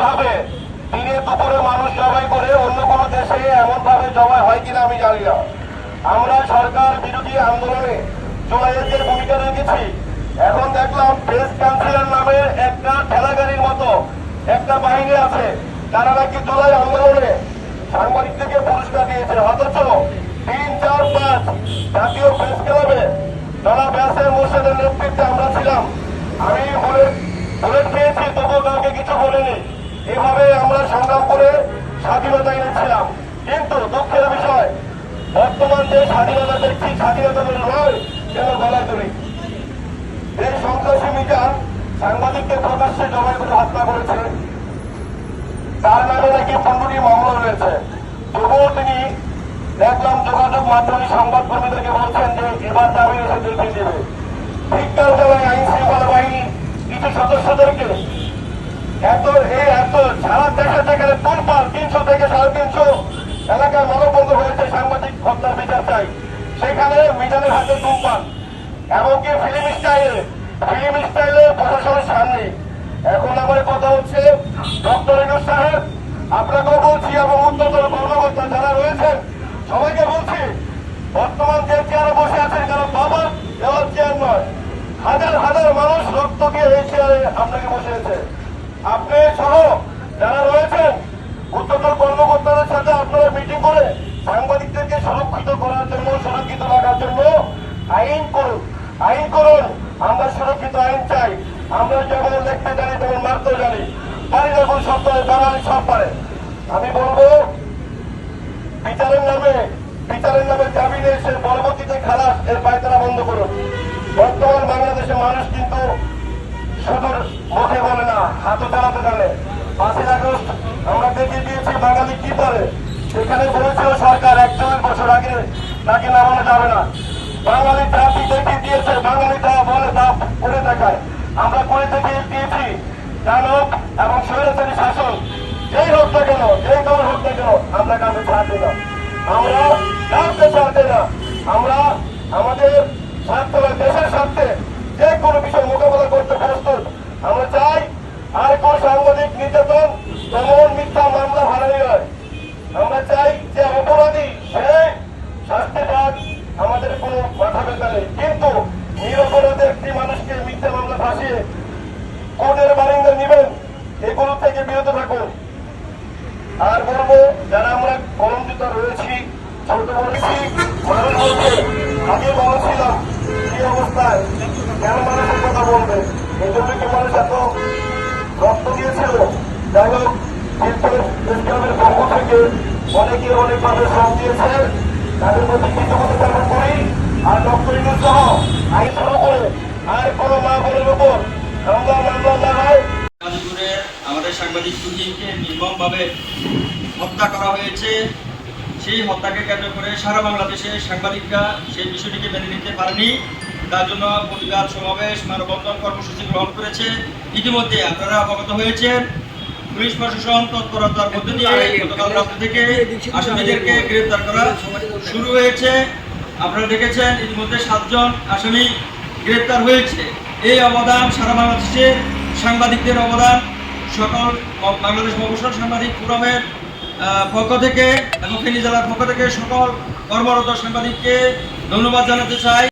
এইভাবে দিনে দুপুরে মানুষ জবাই করে, অন্য কোনো দেশে এমন ভাবে জবাই হয় কিনা আমি জানি না। আমরা সরকার বিরোধী আন্দোলনে জুলাইয়ের ভূমিকা রেখেছি। এখন দেখলাম প্রেস কাউন্সিলের নামে একটা ঠেলাগাড়ির মতো একটা বাহিনী আছে। তারা নাকি জুলাই আন্দোলনে সাংবাদিকদেরকে পুরস্কার দিয়েছে। অথচ তিন, চার, পাঁচ জাতীয় প্রেস ক্লাবে যারা ব্যাসের মোর্শেদের নেতৃত্বে আমরা ছিলাম। আমি বুলেট বুলেট পেয়েছি তবুও কাউকে কিছু বলিনি এভাবে আমরা সংগ্রাম করে স্বাধীনতা এনেছিলাম। কিন্তু দুঃখের বিষয়, বর্তমান যে স্বাধীনতা দেখছি, স্বাধীনতা বলে নয় যেন গলায় তুলি? এই সন্ত্রাসী মিডিয়া সাংবাদিককে প্রকাশ্যে জবাই করে হত্যা করেছে। তার নামে নাকি পনেরোটি মামলা রয়েছে। তবুও তিনি দেখলাম যোগাযোগ মাধ্যমে সংবাদ কর্মীদেরকে বলছেন যে এবার জামিন এসে দেবে ঠিকঠাক জায়গায় আইন শৃঙ্খলা বাহিনী কিছু সদস্যদেরকে এত এই এত, সারা দেশে যেখানে তোলপাল তিনশো থেকে সাড়ে তিনশো এলাকায় মানববন্ধ হয়েছে সাংবাদিক হত্যার বিচার চাই সেখানে মিজানের হাতে তুলপাল এমনকি ফিল্ম স্টাইলে ফিল্ম স্টাইলে প্রশাসনের সামনে। এখন আমার কথা হচ্ছে ডক্টর ইনুস সাহেব, আপনাকেও বলছি এবং উন্নতর কর্মকর্তা যারা রয়েছেন, সবাইকে বলছি বর্তমান যে চেয়ারে বসে আছেন কারণ বাবা দেওয়ার চেয়ার নয় হাজার হাজার মানুষ রক্ত দিয়ে এই চেয়ারে আপনাকে বসিয়েছে আপনি সহ যারা রয়েছেন উচ্চতর কর্মকর্তাদের সাথে আপনারা মিটিং করে সাংবাদিকদেরকে সুরক্ষিত করার জন্য, সুরক্ষিত রাখার জন্য আইন করুন আইন করুন। আমরা সুরক্ষিত আইন চাই। আমরা যেমন দেখতে জানি তেমন মারতেও জানি। পারি না কোন সব পারে বাঙালি সব পারে। আমি বলব, বিচারের নামে বিচারের নামে জামিনে এসে পরবর্তীতে খালাস, এর পায়তারা বন্ধ করুন। বর্তমান বাংলাদেশের মানুষ কিন্তু শুধু মুখে বলে না, হাতও চালাতে জানে। পাঁচই আগস্ট, আমরা দেখে দিয়েছি বাঙালি কি পারে। সেখানে বলেছিল সরকার এক একচল্লিশ বছর আগে তাকে নামানো যাবে না। বাঙালি জাতি দেখে দিয়েছে, বাঙালি যা বলে তা করে দেখায়। আমরা করে দেখিয়ে দিয়েছি দানব এবং স্বৈরাচারী শাসন যেই হোক না কেন, যেই দল হোক না কেন, আমরা কাউকে ছাড়তে না। আমরা কাউকে ছাড়তে না। আমরা আমাদের স্বার্থ দেশের স্বার্থে যে কোনো বিষয় মোকাবেলা করতে প্রস্তুত আমরা চাই আর কোন সাংবাদিক নির্যাতন তেমন মিথ্যা মামলা হারাই হয় আমরা চাই যে অপরাধী সে শাস্তি পাক আমাদের কোনো মাথা ব্যথা নেই কিন্তু নিরপরাধে একটি মানুষকে মিথ্যা মামলা ফাঁসিয়ে কোর্টের বারিন্দা নেবেন, এগুলো থেকে বিরত থাকুন। আর বলব, যারা আমরা কলঙ্কিত রয়েছি, ছোট বলেছি আগে বলেছিলাম কি অবস্থায়, কেন মানুষের কথা বলবে? এই জন্য কি মানুষ এত রক্ত দিয়েছিল? যাই হোক ইসলামের পক্ষ থেকে অনেকে অনেকভাবে শ্রম দিয়েছে, তাদের প্রতি কৃতজ্ঞতা করি, আর ডক্টর আইন কোনো মা বোনের উপর আমরা মামলা না হয় আমাদের সাংবাদিক তুহিনকে নির্মমভাবে হত্যা করা হয়েছে। সেই হত্যাকে কেন্দ্র করে সারা বাংলাদেশে সাংবাদিকরা সেই বিষয়টিকে মেনে নিতে পারেনি। তার জন্য প্রতিবাদ সমাবেশ, মানববন্ধন কর্মসূচি গ্রহণ করেছে। ইতিমধ্যে আপনারা অবগত হয়েছেন, পুলিশ প্রশাসন তৎপরতার মধ্যে দিয়ে গতকাল রাত্রি থেকে আসামিদেরকে গ্রেপ্তার করা শুরু হয়েছে। আপনারা দেখেছেন, ইতিমধ্যে সাতজন আসামি গ্রেপ্তার হয়েছে। এই অবদান সারা বাংলাদেশে সাংবাদিকদের অবদান। সকল বাংলাদেশ মফসল সাংবাদিক ফোরামের পক্ষ থেকে এবং ফেনী জেলার পক্ষ থেকে সকল কর্মরত সাংবাদিককে ধন্যবাদ জানাতে চাই।